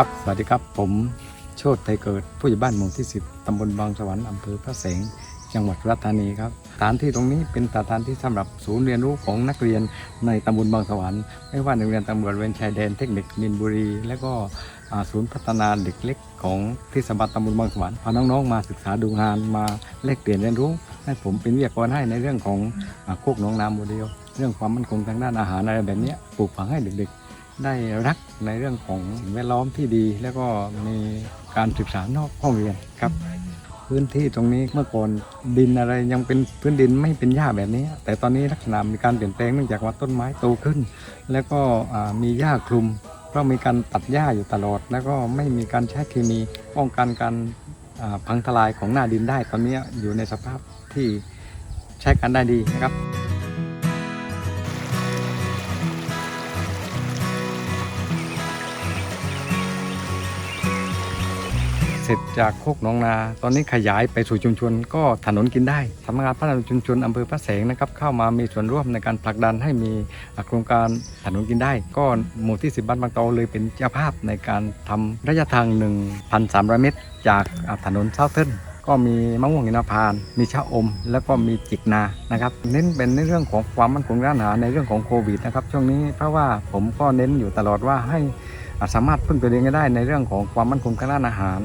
ครับ สวัสดีครับ ผมโชติไทยเกิด ผู้ใหญ่บ้านหมู่ที่ 10 ตำบลบางสวรรค์ อำเภอพระแสง จังหวัดสุราษฎร์ธานีครับ สถานที่ตรงนี้เป็นสถานที่สำหรับศูนย์เรียนรู้ของนักเรียนในตำบลบางสวรรค์ ไม่ว่าโรงเรียนตำรวจเวนชายแดนเทคนิคมินบุรี และก็ศูนย์พัฒนาเด็กเล็กของเทศบาลตำบลบางสวรรค์พาน้องๆมาศึกษาดูงานมาแลกเปลี่ยนเรียนรู้ ให้ผมเป็นวิทยากรให้ในเรื่องของโคกหนองนาโมเดลเรื่องความมั่นคงทางด้านอาหารอะไรแบบนี้ปลูกฝังให้เด็กๆ ได้รักในเรื่องของสิ่งแวดล้อมที่ดี แล้วก็มีการศึกษานอกห้องเรียนครับ พื้นที่ตรงนี้เมื่อก่อนดินอะไรยังเป็นพื้นดินไม่เป็นหญ้าแบบนี้ แต่ตอนนี้ลักษณะมีการเปลี่ยนแปลงเนื่องจากว่าต้นไม้โตขึ้น แล้วก็มีหญ้าคลุมเพราะมีการตัดหญ้าอยู่ตลอด แล้วก็ไม่มีการใช้เคมีป้องกันการพังทลายของหน้าดินได้ ตอนนี้อยู่ในสภาพที่ใช้การได้ดีนะครับ เสร็จจากโคกหนองนา ตอนนี้ขยายไปสู่ชุมชนก็ถนนกินได้สำนักงานพัฒนาชุมชนอำเภอพระแสงนะครับเข้ามามีส่วนร่วมในการผลักดันให้มีโครงการถนนกินได้ ก็หมู่ที่ 10 บ้านบางเตาเลยเป็นเจ้าภาพในการทำระยะทาง 1,300 เมตร จากถนนเซาเทิร์นก็มีมะม่วงหินพาน มีชะอม แล้วก็มีจิกนา นะครับ เน้นเป็นในเรื่องของความมั่นคงด้านอาหารในเรื่องของโควิดนะครับ ช่วงนี้เพราะว่าผมก็เน้นอยู่ตลอดว่าให้ สามารถพึ่งตัวเองได้ในเรื่องของความมั่นคงทางด้านอาหาร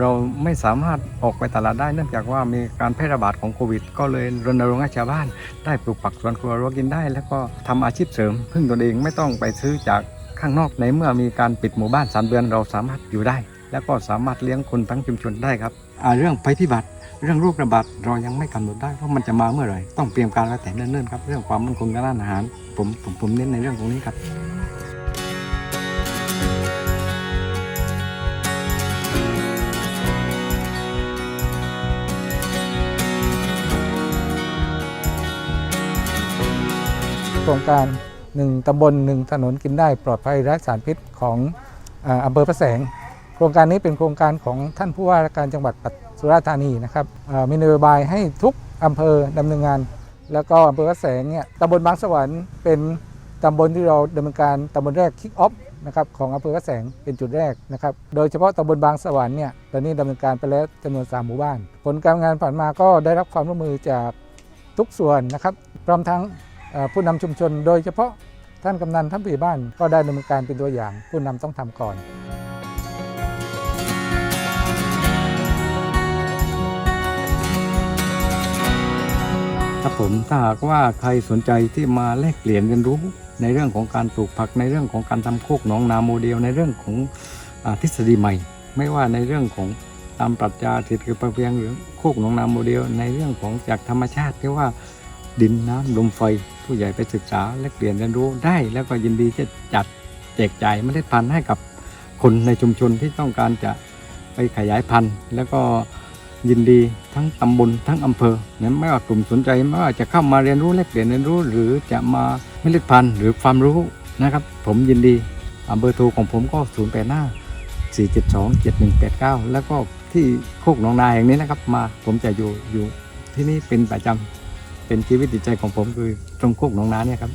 เราไม่สามารถออกไปตลาดได้ เนื่องจากว่ามีการแพร่ระบาดของโควิด ก็เลยรณรงค์ให้ชาวบ้าน ได้ปลูกผักสวนครัวรัวกินได้ แล้วก็ทำอาชีพเสริม พึ่งตนเองไม่ต้องไปซื้อจากข้างนอกในเมื่อมีการปิดหมู่บ้านสามเดือนเราสามารถอยู่ได้ แล้วก็สามารถเลี้ยงคนทั้งชุมชนได้ครับเรื่องภัยพิบัติเรื่องโรคระบาดเรายังไม่กำหนดได้ว่ามันจะมาเมื่อไหร่ต้องเตรียมการไว้แต่เนิ่นๆครับเรื่องความมั่นคงทางด้านอาหารผมผมผมเน้นในเรื่องตรงนี้ครับ ครงการ 1ตำบล1ถนนกินได้ปลอดภัยไร้สารพิษของอ่าอำเภอพระแสง โครงการนี้เป็นโครงการของท่านผู้ว่าราชการจังหวัดปัตสุราษฎร์ธานีนะครับมีนโยบายให้ทุกอำเภอดำเนินงาน แล้วก็อำเภอพระแสงเนี่ยตำบลบางสวรรค์เป็นตำบลที่เราดำเนินการตำบลแรกคิกออฟนะครับของอำเภอพระแสงเป็นจุดแรกนะครับ โดยเฉพาะตำบลบางสวรรค์เนี่ยตอนนี้ดำเนินการไปแล้วจำนวน 3 หมู่บ้าน ผลการงานผ่านมาก็ได้รับความร่วมมือจากทุกส่วนนะครับพร้อมทั้ง ผู้นำชุมชน โดยเฉพาะท่านกำนันท่านผู้ใหญ่บ้านก็ได้ดำเนินการเป็นตัวอย่าง ผู้นำต้องทำก่อนครับผมถ้าหากว่าใครสนใจที่มาแลกเปลี่ยนเรียนรู้ในเรื่องของการปลูกผักในเรื่องของการทำโคกหนองนาโมเดล ในเรื่องของอทฤษฎีใหม่ ไม่ว่าในเรื่องของตามปรัชญาเศรษฐกิจพอเพียงหรือโคกหนองนาโมเดล ในเรื่องของจากธรรมชาติที่ว่าดินน้ำลมไฟ ผู้ใหญ่ไปศึกษาแลกเปลี่ยนเรียนรู้ได้ แล้วก็ยินดีจะจัดแจกจ่ายเมล็ดพันธุ์ให้กับคนในชุมชนที่ต้องการจะไปขยายพันธุ์ แล้วก็ยินดีทั้งตำบลทั้งอำเภอเนี่ยไม่ว่ากลุ่มสนใจไม่ว่าจะเข้ามาเรียนรู้แลกเปลี่ยนเรียนรู้ หรือจะมาเมล็ดพันธุ์หรือความรู้นะครับ ผมยินดีอ่าเบอร์โทรของผมก็ 0 8 5 4 7 2 7 1 8 9 แล้วก็ที่โคกหนองนาแห่งนี้นะครับ มาผมจะอยู่อยู่ที่นี่เป็นประจำ เป็นชีวิตจิตใจของผมคือตรงโคกหนองนาเนี่ยครับ